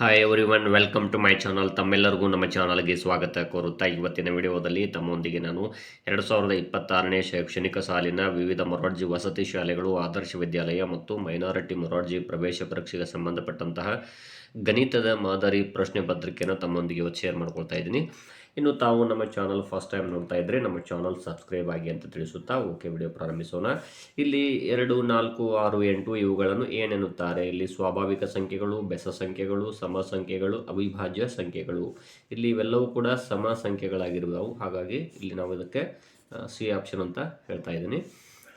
Hi everyone welcome to my channel ತಮ್ಮೆಲ್ಲರಿಗೂ ನಮ್ಮ ಚಾನಲ್ಗೆ ಸ್ವಾಗತ ಕೋರುತ್ತಾ ಇವತ್ತಿನ ವಿಡಿಯೋದಲ್ಲಿ ತಮ್ಮೊಂದಿಗೆ ನಾನು ಎರಡು ಸಾವಿರದ ಇಪ್ಪತ್ತಾರನೇ ಶೈಕ್ಷಣಿಕ ಸಾಲಿನ ವಿವಿಧ ಮೊರಾರ್ಜಿ ವಸತಿ ಶಾಲೆಗಳು, ಆದರ್ಶ ವಿದ್ಯಾಲಯ ಮತ್ತು ಮೈನಾರಿಟಿ ಮೊರಾರ್ಜಿ ಪ್ರವೇಶ ಪರೀಕ್ಷೆಗೆ ಸಂಬಂಧಪಟ್ಟಂತಹ ಗಣಿತದ ಮಾದರಿ ಪ್ರಶ್ನೆ ಪತ್ರಿಕೆಯನ್ನು ತಮ್ಮೊಂದಿಗೆ ಇವತ್ತು ಶೇರ್ ಮಾಡ್ಕೊಳ್ತಾ ಇದ್ದೀನಿ. ಇನ್ನು ತಾವು ನಮ್ಮ ಚಾನಲ್ ಫಸ್ಟ್ ಟೈಮ್ ನೋಡ್ತಾ ಇದ್ರೆ ನಮ್ಮ ಚಾನಲ್ ಸಬ್ಸ್ಕ್ರೈಬ್ ಆಗಿ ಅಂತ ತಿಳಿಸುತ್ತಾ ಓಕೆ ವಿಡಿಯೋ ಪ್ರಾರಂಭಿಸೋಣ. ಇಲ್ಲಿ ಎರಡು, ನಾಲ್ಕು, ಆರು, ಎಂಟು ಇವುಗಳನ್ನು ಏನೆನ್ನುತ್ತಾರೆ? ಇಲ್ಲಿ ಸ್ವಾಭಾವಿಕ ಸಂಖ್ಯೆಗಳು, ಬೆಸ ಸಂಖ್ಯೆಗಳು, ಸಮ ಸಂಖ್ಯೆಗಳು, ಅವಿಭಾಜ್ಯ ಸಂಖ್ಯೆಗಳು. ಇಲ್ಲಿ ಇವೆಲ್ಲವೂ ಕೂಡ ಸಮ ಸಂಖ್ಯೆಗಳಾಗಿರುವವು ಹಾಗಾಗಿ ಇಲ್ಲಿ ನಾವು ಇದಕ್ಕೆ ಸಿ ಆಪ್ಷನ್ ಅಂತ ಹೇಳ್ತಾ ಇದ್ದೀನಿ.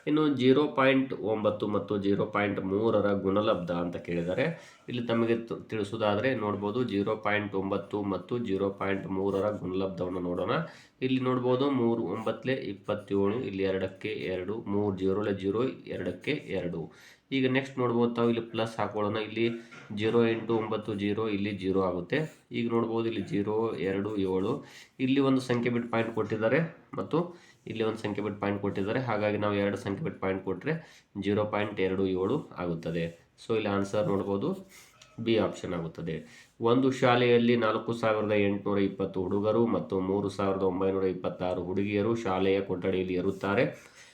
ಇನ್ನು ಜೀರೋ ಪಾಯಿಂಟ್ ಒಂಬತ್ತು ಮತ್ತು ಜೀರೋ ಪಾಯಿಂಟ್ ಮೂರರ ಗುಣಲಬ್ಧ ಅಂತ ಕೇಳಿದರೆ ಇಲ್ಲಿ ತಮಗೆ ತಿಳಿಸುವುದಾದರೆ ನೋಡ್ಬೋದು ಜೀರೋ ಪಾಯಿಂಟ್ ಒಂಬತ್ತು ಮತ್ತು ಜೀರೋ ಪಾಯಿಂಟ್ ಮೂರರ ಗುಣಲಬ್ಧವನ್ನು ನೋಡೋಣ. ಇಲ್ಲಿ ನೋಡ್ಬೋದು ಮೂರು ಒಂಬತ್ತಲೆ ಇಪ್ಪತ್ತೇಳು, ಇಲ್ಲಿ ಎರಡಕ್ಕೆ ಎರಡು, ಮೂರು ಜೀರೋಲೆ ಜೀರೋ, ಎರಡಕ್ಕೆ ಎರಡು. ಈಗ ನೆಕ್ಸ್ಟ್ ನೋಡ್ಬೋದು ತಾವು ಇಲ್ಲಿ ಪ್ಲಸ್ ಹಾಕೊಳ್ಳೋಣ. ಇಲ್ಲಿ ಜೀರೋ ಎಂಟು ಒಂಬತ್ತು ಜೀರೋ, ಇಲ್ಲಿ ಜೀರೋ ಆಗುತ್ತೆ. ಈಗ ನೋಡ್ಬೋದು ಇಲ್ಲಿ ಜೀರೋ, ಎರಡು, ಏಳು. ಇಲ್ಲಿ ಒಂದು ಸಂಖ್ಯೆ ಬಿಟ್ಟು ಪಾಯಿಂಟ್ ಕೊಟ್ಟಿದ್ದಾರೆ. ಮತ್ತು ಇಲ್ಲಿ ಒಂದು ಸಂಖ್ಯೆ ಬಿಟ್ಟು ಪಾಯಿಂಟ್ ಕೊಟ್ಟಿದ್ದಾರೆ. ಹಾಗಾಗಿ ನಾವು ಎರಡು ಸಂಖ್ಯೆ ಬಿಟ್ಟು ಪಾಯಿಂಟ್ ಕೊಟ್ಟರೆ ಜೀರೋ ಪಾಯಿಂಟ್ ಎರಡು ಏಳು ಆಗುತ್ತದೆ. ಸೊ ಇಲ್ಲಿ ಆನ್ಸರ್ ನೋಡ್ಬೋದು. ಬಿ ಆಪ್ಷನ್ ಆಗುತ್ತದೆ. ಒಂದು ಶಾಲೆಯಲ್ಲಿ ನಾಲ್ಕು ಸಾವಿರದ ಎಂಟುನೂರ ಇಪ್ಪತ್ತು ಹುಡುಗರು ಮತ್ತು ಮೂರು ಸಾವಿರದ ಒಂಬೈನೂರ ಇಪ್ಪತ್ತಾರು ಹುಡುಗಿಯರು ಶಾಲೆಯ ಕೊಠಡಿಯಲ್ಲಿ ಇರುತ್ತಾರೆ.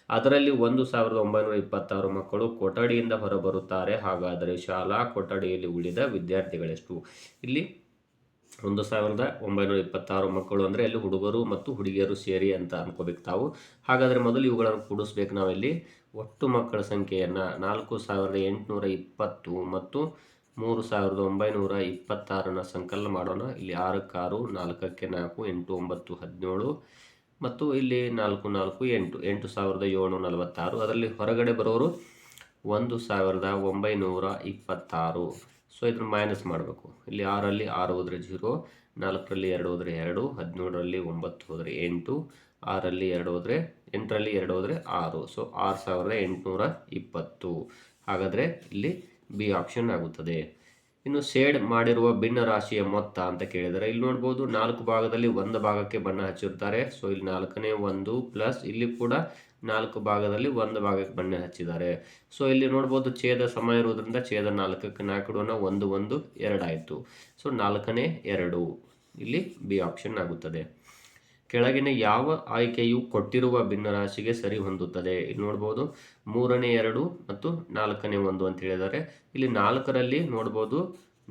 ಅದರಲ್ಲಿ ಒಂದು ಸಾವಿರದ ಒಂಬೈನೂರ ಇಪ್ಪತ್ತಾರು ಮಕ್ಕಳು ಕೊಠಡಿಯಿಂದ ಹೊರಬರುತ್ತಾರೆ. ಹಾಗಾದರೆ ಶಾಲಾ ಕೊಠಡಿಯಲ್ಲಿ ಉಳಿದ ವಿದ್ಯಾರ್ಥಿಗಳೆಷ್ಟು? ಇಲ್ಲಿ ಒಂದು ಸಾವಿರದ ಒಂಬೈನೂರ ಇಪ್ಪತ್ತಾರು ಮಕ್ಕಳು ಅಂದರೆ ಅಲ್ಲಿ ಹುಡುಗರು ಮತ್ತು ಹುಡುಗಿಯರು ಸೇರಿ ಅಂತ ಅನ್ಕೋಬೇಕು ತಾವು. ಹಾಗಾದರೆ ಮೊದಲು ಇವುಗಳನ್ನು ಕೂಡಿಸ್ಬೇಕು ನಾವಿಲ್ಲಿ. ಒಟ್ಟು ಮಕ್ಕಳ ಸಂಖ್ಯೆಯನ್ನು ನಾಲ್ಕು ಸಾವಿರದ ಎಂಟುನೂರ ಇಪ್ಪತ್ತು ಮತ್ತು ಮೂರು ಸಾವಿರದ ಒಂಬೈನೂರ ಇಪ್ಪತ್ತಾರನ ಸಂಕಲನ ಮಾಡೋಣ. ಇಲ್ಲಿ ಆರಕ್ಕೆ ಆರು, ನಾಲ್ಕಕ್ಕೆ ನಾಲ್ಕು, ಎಂಟು, ಒಂಬತ್ತು, ಹದಿನೇಳು ಮತ್ತು ಇಲ್ಲಿ ನಾಲ್ಕು ನಾಲ್ಕು, ಎಂಟು. ಎಂಟು ಸಾವಿರದ ಏಳ್ನೂರ ನಲವತ್ತಾರು. ಅದರಲ್ಲಿ ಹೊರಗಡೆ ಬರೋರು ಒಂದು ಸಾವಿರದ ಒಂಬೈನೂರ ಇಪ್ಪತ್ತಾರು. ಸೊ ಇದನ್ನು ಮೈನಸ್ ಮಾಡಬೇಕು. ಇಲ್ಲಿ ಆರಲ್ಲಿ ಆರು ಹೋದರೆ ಜೀರೋ ನಾಲ್ಕರಲ್ಲಿ ಎರಡು ಹೋದರೆ ಎರಡು ಹದಿನೇಳರಲ್ಲಿ ಒಂಬತ್ತು ಹೋದರೆ ಎಂಟು, ಆರಲ್ಲಿ ಎರಡು ಹೋದರೆ, ಎಂಟರಲ್ಲಿ ಎರಡು ಹೋದರೆ ಆರು. ಸೊ ಆರು ಸಾವಿರದ ಎಂಟುನೂರ ಇಪ್ಪತ್ತು. ಹಾಗಾದರೆ ಇಲ್ಲಿ ಬಿ ಆಪ್ಷನ್ ಆಗುತ್ತದೆ. ಇನ್ನು ಶೇಡ್ ಮಾಡಿರುವ ಭಿನ್ನ ರಾಶಿಯ ಮೊತ್ತ ಅಂತ ಕೇಳಿದರೆ ಇಲ್ಲಿ ನೋಡ್ಬೋದು ನಾಲ್ಕು ಭಾಗದಲ್ಲಿ ಒಂದು ಭಾಗಕ್ಕೆ ಬಣ್ಣ ಹಚ್ಚಿರ್ತಾರೆ. ಸೊ ಇಲ್ಲಿ ನಾಲ್ಕನೇ ಒಂದು ಪ್ಲಸ್ ಇಲ್ಲಿ ಕೂಡ ನಾಲ್ಕು ಭಾಗದಲ್ಲಿ ಒಂದು ಭಾಗಕ್ಕೆ ಬಣ್ಣ ಹಚ್ಚಿದ್ದಾರೆ. ಸೊ ಇಲ್ಲಿ ನೋಡ್ಬೋದು ಛೇದ ಸಮ ಇರುವುದರಿಂದ ಛೇದ ನಾಲ್ಕಕ್ಕೆ ನಾಲ್ಕು ಇಡೋಣ. ಒಂದು ಒಂದು ಎರಡಾಯಿತು ಸೊ ನಾಲ್ಕನೇ ಎರಡು. ಇಲ್ಲಿ ಬಿ ಆಪ್ಷನ್ ಆಗುತ್ತದೆ. ಕೆಳಗಿನ ಯಾವ ಆಯ್ಕೆಯು ಕೊಟ್ಟಿರುವ ಭಿನ್ನರಾಶಿಗೆ ಸರಿ ಹೊಂದುತ್ತದೆ ಇಲ್ಲಿ ನೋಡ್ಬೋದು, ಮೂರನೇ ಎರಡು ಮತ್ತು ನಾಲ್ಕನೇ ಒಂದು ಅಂತ ಹೇಳಿದ್ದಾರೆ. ಇಲ್ಲಿ ನಾಲ್ಕರಲ್ಲಿ ನೋಡ್ಬೋದು,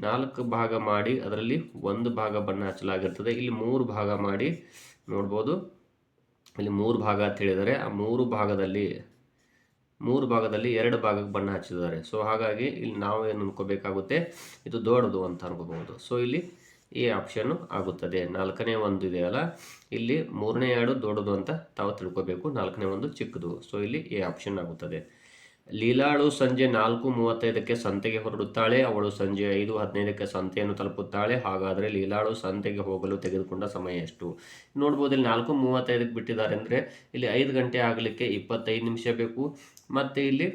ನಾಲ್ಕು ಭಾಗ ಮಾಡಿ ಅದರಲ್ಲಿ ಒಂದು ಭಾಗ ಬಣ್ಣ ಹಚ್ಚಲಾಗಿರ್ತದೆ. ಇಲ್ಲಿ ಮೂರು ಭಾಗ ಮಾಡಿ ನೋಡ್ಬೋದು, ಇಲ್ಲಿ ಮೂರು ಭಾಗ ಅಂತ ಹೇಳಿದರೆ ಆ ಮೂರು ಭಾಗದಲ್ಲಿ ಮೂರು ಭಾಗದಲ್ಲಿ ಎರಡು ಭಾಗಕ್ಕೆ ಬಣ್ಣ ಹಚ್ಚಿದ್ದಾರೆ. ಸೊ ಹಾಗಾಗಿ ಇಲ್ಲಿ ನಾವು ಏನು ಅನ್ಕೋಬೇಕಾಗುತ್ತೆ, ಇದು ದೊಡ್ಡದು ಅಂತ ಅನ್ಕೋಬಹುದು. ಸೊ ಇಲ್ಲಿ ಎ ಆಪ್ಷನ್ನು ಆಗುತ್ತದೆ. ನಾಲ್ಕನೇ ಒಂದು ಇದೆಯಲ್ಲ? ಇಲ್ಲಿ ಮೂರನೇ ಎರಡು ದೊಡ್ಡದು ಅಂತ ತಾವು ತಿಳ್ಕೊಬೇಕು. ನಾಲ್ಕನೇ ಒಂದು ಚಿಕ್ಕದು. ಸೊ ಇಲ್ಲಿ ಎ ಆಪ್ಷನ್ ಆಗುತ್ತದೆ. ಲೀಲಾಳು ಸಂಜೆ ನಾಲ್ಕು ಮೂವತ್ತೈದಕ್ಕೆ ಸಂತೆಗೆ ಹೊರಡುತ್ತಾಳೆ. ಅವಳು ಸಂಜೆ ಐದು ಹದಿನೈದಕ್ಕೆ ಸಂತೆಯನ್ನು ತಲುಪುತ್ತಾಳೆ. ಹಾಗಾದರೆ ಲೀಲಾಳು ಸಂತೆಗೆ ಹೋಗಲು ತೆಗೆದುಕೊಂಡ ಸಮಯ ಎಷ್ಟು? ನೋಡ್ಬೋದು, ಇಲ್ಲಿ ನಾಲ್ಕು ಮೂವತ್ತೈದಕ್ಕೆ ಬಿಟ್ಟಿದ್ದಾರೆ ಅಂದರೆ ಇಲ್ಲಿ ಐದು ಗಂಟೆ ಆಗಲಿಕ್ಕೆ ಇಪ್ಪತ್ತೈದು ನಿಮಿಷ ಬೇಕು. ಮತ್ತು ಇಲ್ಲಿ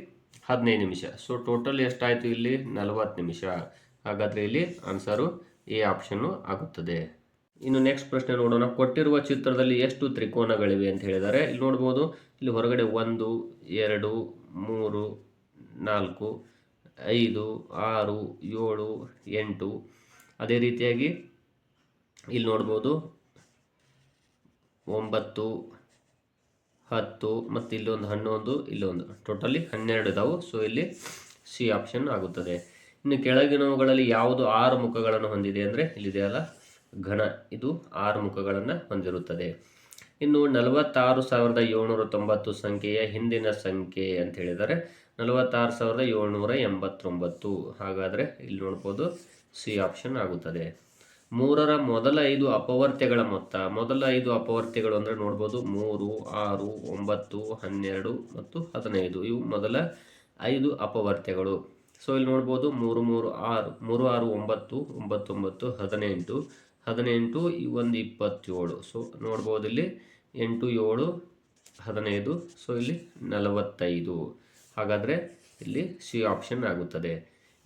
ಹದಿನೈದು ನಿಮಿಷ. ಸೊ ಟೋಟಲ್ ಎಷ್ಟಾಯಿತು ಇಲ್ಲಿ? ನಲವತ್ತು ನಿಮಿಷ. ಹಾಗಾದರೆ ಇಲ್ಲಿ ಆನ್ಸರು ಎ ಆಪ್ಷನ್ನು ಆಗುತ್ತದೆ. ಇನ್ನು ನೆಕ್ಸ್ಟ್ ಪ್ರಶ್ನೆ ನೋಡೋಣ. ಕೊಟ್ಟಿರುವ ಚಿತ್ರದಲ್ಲಿ ಎಷ್ಟು ತ್ರಿಕೋನಗಳಿವೆ ಅಂತ ಹೇಳಿದ್ದಾರೆ ಇಲ್ಲಿ ನೋಡ್ಬೋದು, ಇಲ್ಲಿ ಹೊರಗಡೆ ಒಂದು, ಎರಡು, ಮೂರು, ನಾಲ್ಕು, ಐದು, ಆರು, ಏಳು, ಎಂಟು. ಅದೇ ರೀತಿಯಾಗಿ ಇಲ್ಲಿ ನೋಡ್ಬೋದು, ಒಂಬತ್ತು, ಹತ್ತು ಮತ್ತು ಇಲ್ಲೊಂದು ಹನ್ನೊಂದು, ಇಲ್ಲೊಂದು. ಟೋಟಲಿ ಹನ್ನೆರಡು ಇದಾವೆ. ಸೊ ಇಲ್ಲಿ ಸಿ ಆಪ್ಷನ್ ಆಗುತ್ತದೆ. ಇನ್ನು ಕೆಳಗಿನವುಗಳಲ್ಲಿ ಯಾವುದು ಆರು ಮುಖಗಳನ್ನು ಹೊಂದಿದೆ ಅಂದರೆ ಇಲ್ಲಿದೆಯಲ್ಲ ಘನ. ಇದು ಆರು ಮುಖಗಳನ್ನು ಹೊಂದಿರುತ್ತದೆ. ಇನ್ನು ನಲವತ್ತಾರು ಸಾವಿರದ ಏಳ್ನೂರ ತೊಂಬತ್ತು ಸಂಖ್ಯೆಯ ಹಿಂದಿನ ಸಂಖ್ಯೆ ಅಂತ ಹೇಳಿದರೆ ನಲವತ್ತಾರು ಸಾವಿರದ ಏಳ್ನೂರ ಎಂಬತ್ತೊಂಬತ್ತು. ಹಾಗಾದರೆ ಇಲ್ಲಿ ನೋಡ್ಬೋದು ಸಿ ಆಪ್ಷನ್ ಆಗುತ್ತದೆ. ಮೂರರ ಮೊದಲ ಐದು ಅಪವರ್ತ್ಯಗಳ ಮೊತ್ತ. ಮೊದಲ ಐದು ಅಪವರ್ತ್ಯಗಳು ಅಂದರೆ ನೋಡ್ಬೋದು ಮೂರು, ಆರು, ಒಂಬತ್ತು, ಹನ್ನೆರಡು ಮತ್ತು ಹದಿನೈದು. ಇವು ಮೊದಲ ಐದು ಅಪವರ್ತ್ಯಗಳು. ಸೊ ಇಲ್ಲಿ ನೋಡ್ಬೋದು ಮೂರು ಮೂರು ಆರು ಮೂರು ಆರು ಒಂಬತ್ತು, ಒಂಬತ್ತೊಂಬತ್ತು, ಹದಿನೆಂಟು ಹದಿನೆಂಟು ಒಂದು ಇಪ್ಪತ್ತೇಳು. ಸೊ ನೋಡ್ಬೋದು ಇಲ್ಲಿ ಎಂಟು, ಏಳು, ಹದಿನೈದು, ಸೊ ಇಲ್ಲಿ ನಲವತ್ತೈದು. ಹಾಗಾದರೆ ಇಲ್ಲಿ ಸಿ ಆಪ್ಷನ್ ಆಗುತ್ತದೆ.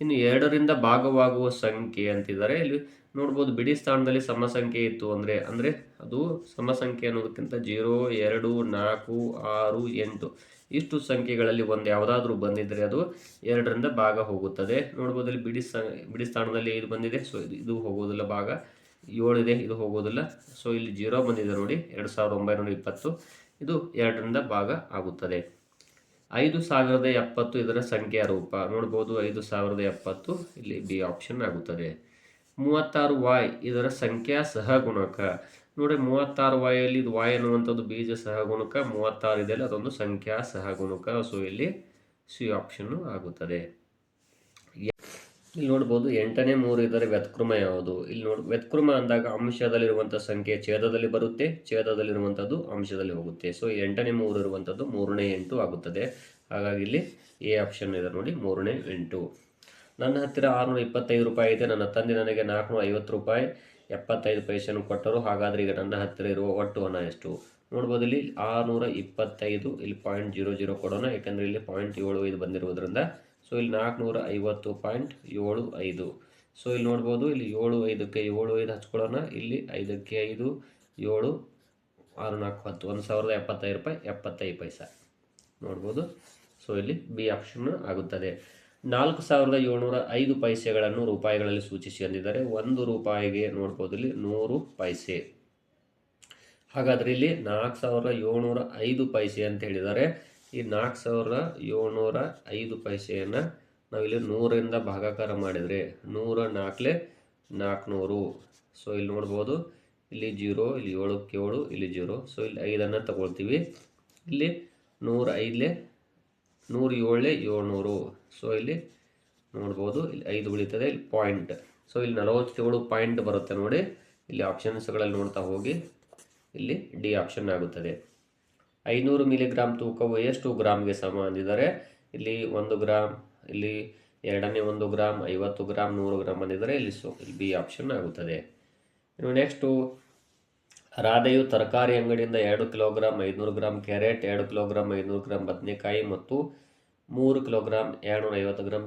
ಇನ್ನು ಎರಡರಿಂದ ಭಾಗವಾಗುವ ಸಂಖ್ಯೆ ಅಂತಿದ್ದಾರೆ. ಇಲ್ಲಿ ನೋಡ್ಬೋದು ಬಿಡಿ ಸ್ಥಾನದಲ್ಲಿ ಸಮ ಸಂಖ್ಯೆ ಇತ್ತು ಅಂದರೆ ಅಂದರೆ ಅದು ಸಮ ಸಂಖ್ಯೆ ಅನ್ನೋದಕ್ಕಿಂತ ಜೀರೋ, ಎರಡು, ನಾಲ್ಕು, ಆರು, ಎಂಟು. ಇಷ್ಟು ಸಂಖ್ಯೆಗಳಲ್ಲಿ ಒಂದು ಯಾವುದಾದ್ರೂ ಬಂದಿದ್ದರೆ ಅದು ಎರಡರಿಂದ ಭಾಗ ಹೋಗುತ್ತದೆ. ನೋಡ್ಬೋದು ಇಲ್ಲಿ ಬಿಡಿ ಸ, ಬಿಡಿ ಸ್ಥಾನದಲ್ಲಿ ಇದು ಬಂದಿದೆ. ಸೊ ಇದು ಇದು ಹೋಗೋದಿಲ್ಲ ಭಾಗ. ಏಳು ಇದೆ ಇದು ಹೋಗೋದಿಲ್ಲ ಸೊ ಇಲ್ಲಿ ಜೀರೋ ಬಂದಿದೆ ನೋಡಿ. ಎರಡು ಸಾವಿರದ ಒಂಬೈನೂರ ಇಪ್ಪತ್ತು. ಇದು ಎರಡರಿಂದ ಭಾಗ ಆಗುತ್ತದೆ. ಐದು ಸಾವಿರದ ಎಪ್ಪತ್ತು ಇದರ ಸಂಖ್ಯೆಯ ರೂಪ. ನೋಡ್ಬೋದು ಐದು ಸಾವಿರದ ಎಪ್ಪತ್ತು. ಇಲ್ಲಿ ಬಿ ಆಪ್ಷನ್ ಆಗುತ್ತದೆ. ಮೂವತ್ತಾರು ವಾಯ್ ಇದರ ಸಂಖ್ಯಾ ಸಹಗುಣಕ. ನೋಡಿ ಮೂವತ್ತಾರು ವಾಯಲ್ಲಿ ಇದು ವಾಯ್ ಅನ್ನುವಂಥದ್ದು ಬೀಜ ಸಹಗುಣಕ, ಮೂವತ್ತಾರು ಇದೆಯಲ್ಲ, ಅದೊಂದು ಸಂಖ್ಯಾ ಸಹಗುಣಕ. ಸೊ ಇಲ್ಲಿ ಸಿ ಆಪ್ಷನ್ನು ಆಗುತ್ತದೆ. ಇಲ್ಲಿ ನೋಡ್ಬೋದು, ಎಂಟನೇ ಮೂರು ಇದರ ವ್ಯತ್ಕ್ರಮ ಯಾವುದು? ಇಲ್ಲಿ ನೋಡಿ, ವ್ಯತ್ಕ್ರಮ ಅಂದಾಗ ಅಂಶದಲ್ಲಿರುವಂಥ ಸಂಖ್ಯೆ ಛೇದದಲ್ಲಿ ಬರುತ್ತೆ, ಛೇದದಲ್ಲಿರುವಂಥದ್ದು ಅಂಶದಲ್ಲಿ ಹೋಗುತ್ತೆ. ಸೊ ಎಂಟನೇ ಮೂರು ಇರುವಂಥದ್ದು ಮೂರನೇ ಎಂಟು ಆಗುತ್ತದೆ. ಹಾಗಾಗಿ ಇಲ್ಲಿ ಎ ಆಪ್ಷನ್ ಇದೆ ನೋಡಿ, ಮೂರನೇ ಎಂಟು. ನನ್ನ ಹತ್ತಿರ ಆರುನೂರ ಇಪ್ಪತ್ತೈದು ರೂಪಾಯಿ ಇದೆ, ನನ್ನ ತಂದೆ ನನಗೆ ನಾಲ್ಕುನೂರ ಐವತ್ತು ರೂಪಾಯಿ. ಎಪ್ಪತ್ತೈದು ಪೈಸೆಯನ್ನು ಕೊಟ್ಟರು. ಹಾಗಾದರೆ ಈಗ ನನ್ನ ಹತ್ತಿರ ಇರುವ ಒಟ್ಟು ಹಣ ಎಷ್ಟು? ನೋಡ್ಬೋದು ಇಲ್ಲಿ ಆರುನೂರ ಇಪ್ಪತ್ತೈದು ಇಲ್ಲಿ ಪಾಯಿಂಟ್ ಜೀರೋ ಜೀರೋ ಕೊಡೋಣ. ಯಾಕಂದರೆ ಇಲ್ಲಿ ಪಾಯಿಂಟ್ ಏಳು ಐದು ಬಂದಿರುವುದರಿಂದ ಸೊ ಇಲ್ಲಿ ನಾಲ್ಕುನೂರ ಐವತ್ತು ಪಾಯಿಂಟ್ ಏಳು ಐದು. ಸೊ ಇಲ್ಲಿ ನೋಡ್ಬೋದು, ಇಲ್ಲಿ ಏಳು ಐದಕ್ಕೆ ಏಳು ಐದು ಹಚ್ಕೊಳ್ಳೋಣ. ಇಲ್ಲಿ ಐದಕ್ಕೆ ಐದು, ಏಳು, ಆರು, ನಾಲ್ಕು, ಹತ್ತು. ಒಂದು ಸಾವಿರದ ಎಪ್ಪತ್ತೈದು ರೂಪಾಯಿ ಎಪ್ಪತ್ತೈದು ಪೈಸ. ನೋಡ್ಬೋದು ಸೊ ಇಲ್ಲಿ ಬಿ ಆಪ್ಷನ್ ಆಗುತ್ತದೆ. ನಾಲ್ಕು ಸಾವಿರದ ಏಳ್ನೂರ ಐದು ಪೈಸೆಗಳನ್ನು ರೂಪಾಯಿಗಳಲ್ಲಿ ಸೂಚಿಸಿ ಅಂದಿದ್ದಾರೆ ಒಂದು ರೂಪಾಯಿಗೆ ನೋಡ್ಬೋದು ಇಲ್ಲಿ ನೂರು ಪೈಸೆ. ಹಾಗಾದರೆ ಇಲ್ಲಿ ನಾಲ್ಕು ಸಾವಿರದ ಏಳ್ನೂರ ಐದು ಪೈಸೆ ಅಂತ ಹೇಳಿದ್ದಾರೆ. ಈ ನಾಲ್ಕು ಸಾವಿರದ ಏಳ್ನೂರ ಐದು ಪೈಸೆಯನ್ನು ನಾವಿಲ್ಲಿ ನೂರರಿಂದ ಭಾಗಾಕಾರ ಮಾಡಿದರೆ ನೂರ ನಾಲ್ಕಲೆ ನಾಲ್ಕುನೂರು. ಸೊ ಇಲ್ಲಿ ನೋಡ್ಬೋದು, ಇಲ್ಲಿ ಜೀರೋ, ಇಲ್ಲಿ ಏಳಕ್ಕೆ ಏಳು, ಇಲ್ಲಿ ಜೀರೋ. ಸೊ ಇಲ್ಲಿ ಐದನ್ನು ತಗೊಳ್ತೀವಿ. ಇಲ್ಲಿ ನೂರ ಐದಲೆ ನೂರು ಏಳಲೆ ಏಳ್ನೂರು. ಸೊ ಇಲ್ಲಿ ನೋಡ್ಬೋದು, ಇಲ್ಲಿ ಐದು ಉಳಿತದೆ, ಇಲ್ಲಿ ಪಾಯಿಂಟ್ ಸೊ ಇಲ್ಲಿ ನಲವತ್ತೇಳು ಪಾಯಿಂಟ್ ಬರುತ್ತೆ ನೋಡಿ. ಇಲ್ಲಿ ಆಪ್ಷನ್ಸ್ಗಳಲ್ಲಿ ನೋಡ್ತಾ ಹೋಗಿ, ಇಲ್ಲಿ ಡಿ ಆಪ್ಷನ್ ಆಗುತ್ತದೆ. ಐನೂರು ಮಿಲಿಗ್ರಾಮ್ ತೂಕವು ಎಷ್ಟು ಗ್ರಾಮ್ಗೆ ಸಮ ಅಂದಿದ್ದಾರೆ? ಇಲ್ಲಿ ಒಂದು ಗ್ರಾಮ್ ಇಲ್ಲಿ ಎರಡನೇ ಒಂದು ಗ್ರಾಮ್ ಐವತ್ತು ಗ್ರಾಮ್ ನೂರು ಗ್ರಾಮ್ ಅಂದಿದ್ದಾರೆ. ಇಲ್ಲಿ ಸೊ ಇಲ್ಲಿ ಬಿ ಆಪ್ಷನ್ ಆಗುತ್ತದೆ. ಇನ್ನು ನೆಕ್ಸ್ಟು ರಾಧೆಯು ತರಕಾರಿ ಅಂಗಡಿಯಿಂದ ಎರಡು ಕಿಲೋಗ್ರಾಮ್ ಐದುನೂರು ಗ್ರಾಮ್ ಕ್ಯಾರೆಟ್, ಎರಡು ಕಿಲೋಗ್ರಾಮ್ ಐದುನೂರು ಗ್ರಾಮ್ ಬದನೆಕಾಯಿ ಮತ್ತು ಮೂರು ಕಿಲೋಗ್ರಾಮ್ ಎರಡುನೂರ ಐವತ್ತು ಗ್ರಾಮ್